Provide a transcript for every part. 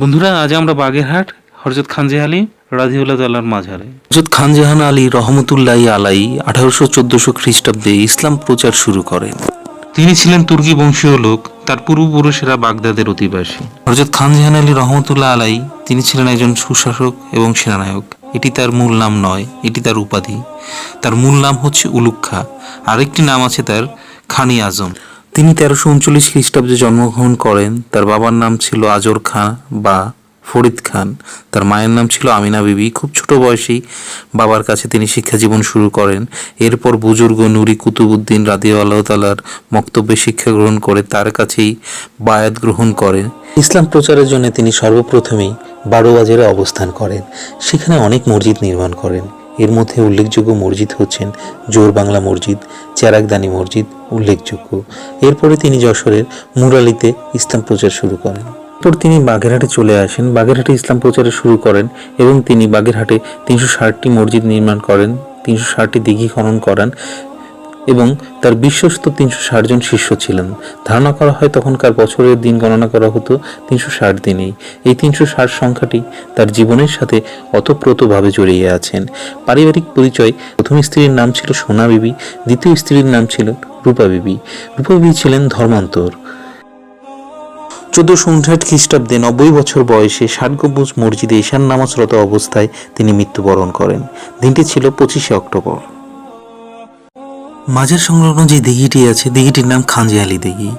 বন্ধুরা আজ আমরা বাগেরহাট হরজত খানজে আলী রাজিউল্লাহ তাল্লার মাঝারে। হজরত খানজাহান আলী রহমতুল্লাহ আলাই আঠারোশো চোদ্দশো খ্রিস্টাব্দে ইসলাম প্রচার শুরু করেন। তিনি ছিলেন তুর্কি বংশীয় লোক তার পূর্বপুরুষেরা বাগদাদের অধিবাসী। হজরত খানজাহান আলী রহমতুল্লাহ আলাই তিনি ছিলেন একজন সুশাসক এবং সেনানায়ক। এটি তার মূল নাম নয় এটি তার উপাধি। তার মূল নাম হচ্ছে উলুক্ষা আরেকটি নাম আছে তার খানি আজম। তিনি তেরোশো উনচল্লিশ খ্রিস্টাব্দে জন্মগ্রহণ করেন। তার বাবার নাম ছিল আজর খান বা ফরিদ খান। তার মায়ের নাম ছিল আমিনা বিবি। খুব ছোট বয়সেই বাবার কাছে তিনি শিক্ষা জীবন শুরু করেন। এরপর বুজুর্গ নুরি কুতুবুদ্দিন রাদিউ আল্লাহ তালার বক্তব্যে শিক্ষা গ্রহণ করে তার কাছেই বায়াত গ্রহণ করেন। ইসলাম প্রচারের জন্য তিনি সর্বপ্রথমেই বারোবাজারে অবস্থান করেন। সেখানে অনেক মসজিদ নির্মাণ করেন। এর মধ্যে উল্লেখযোগ্য মসজিদ হচ্ছেন জোর বাংলা মসজিদ চেরাকদানি মসজিদ উল্লেখযোগ্য। এরপরে তিনি যশোরের মুরালিতে ইসলাম প্রচার শুরু করেন। এরপর তিনি বাগেরহাটে চলে আসেন। বাগেরহাটে ইসলাম প্রচারে শুরু করেন এবং তিনি বাগেরহাটে তিনশো ষাটটি মসজিদ নির্মাণ করেন, তিনশো ষাটটি দিঘি খনন করান এবং তার বিশ্বস্ত তিনশো ষাট জন শিষ্য ছিলেন। ধারণা করা হয় তখনকার বছরের দিন গণনা করা হতো তিনশো ষাট দিনেই। এই তিনশো ষাট সংখ্যাটি তার জীবনের সাথে অতপ্রতভাবে জড়িয়ে আছেন। পারিবারিক পরিচয়, প্রথম স্ত্রীর নাম ছিল সোনা বিবি, দ্বিতীয় স্ত্রীর নাম ছিল রূপা বিবি। রূপা বিবি ছিলেন ধর্মান্তর। চোদ্দশো উনষাট খ্রিস্টাব্দে নব্বই বছর বয়সে ষাট গম্বুজ মসজিদে ঈশান নামাজরত অবস্থায় তিনি মৃত্যুবরণ করেন। দিনটি ছিল পঁচিশে অক্টোবর। মাঝের সংলগ্ন যে দিঘিটি আছে, দিঘিটির নাম খানজিয়ালি দিঘি।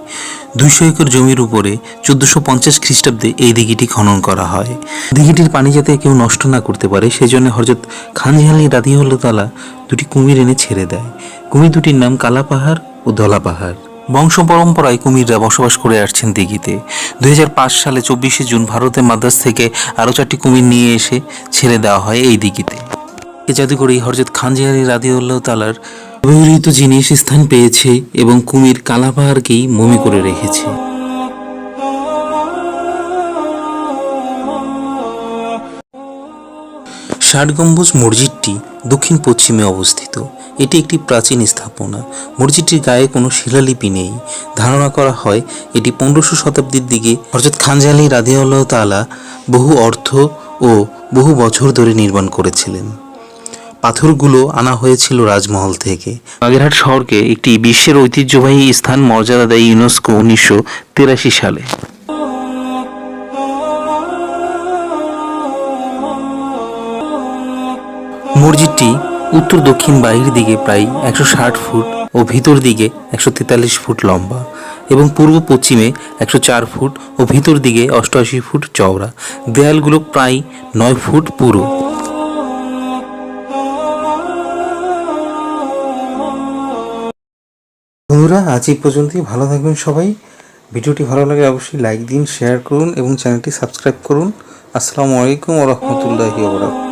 দুইশো একর জমির উপরে চোদ্দশো পঞ্চাশ খ্রিস্টাব্দে এই দিঘিটি খনন করা হয়। দিঘিটির পানি যাতে কেউ নষ্ট না করতে পারে, সেজন্য হরজত খানজিয়ালি রাদিউল্লাহ তালা দুটি কুমির এনে ছেড়ে দেয়। কুমির দুটির নাম কালা পাহাড় ও ধলা পাহাড়। বংশ পরম্পরায় কুমিররা বসবাস করে আসছেন দিঘিতে। দুই হাজার পাঁচ সালে চব্বিশে জুন ভারতের মাদ্রাস থেকে আরও চারটি কুমির নিয়ে এসে ছেড়ে দেওয়া হয় এই দিঘিতে। এ জাদুঘরে হরজত খানজিয়ারি রাদিউল্লাহ তালার ব্যবহৃত জিনিস স্থান পেয়েছে এবং কুমির কালাপাহাড়কেই মমি করে রেখেছে। ষাট গম্বুজ মসজিদটি দক্ষিণ পশ্চিমে অবস্থিত। এটি একটি প্রাচীন স্থাপনা। মসজিদটির গায়ে কোনো শিলালিপি নেই। ধারণা করা হয় এটি পনেরোশো শতাব্দীর দিকে হরজত খানজালি রাদিউল্লাহ তালা বহু অর্থ ও বহু বছর ধরে নির্মাণ করেছিলেন। পাথরগুলো আনা হয়েছিল রাজমহল থেকে। বাগেরহাট শহরকে একটি বিশ্বের ঐতিহ্যবাহী স্থান মর্যাদা দেয় ইউনেস্কো উনিশশো তিরাশি সালে। মসজিদটি উত্তর দক্ষিণ বাহির দিকে প্রায় একশো ষাট ফুট ও ভিতর দিকে একশো তেতাল্লিশ ফুট লম্বা এবং পূর্ব পশ্চিমে একশো চার ফুট ও ভিতর দিকে অষ্টআশি ফুট চওড়া। দেয়ালগুলো প্রায় নয় ফুট পুরো। বন্ধুরা, আজ এই পর্যন্তই। ভালো থাকবেন সবাই। ভিডিওটি ভালো লাগে অবশ্যই লাইক দিন শেয়ার করুন এবং চ্যানেলটি সাবস্ক্রাইব করুন। আসসালামু আলাইকুম ওরহমতুল্লাহি রহমতুল্লাহি ওবরাকাতুহু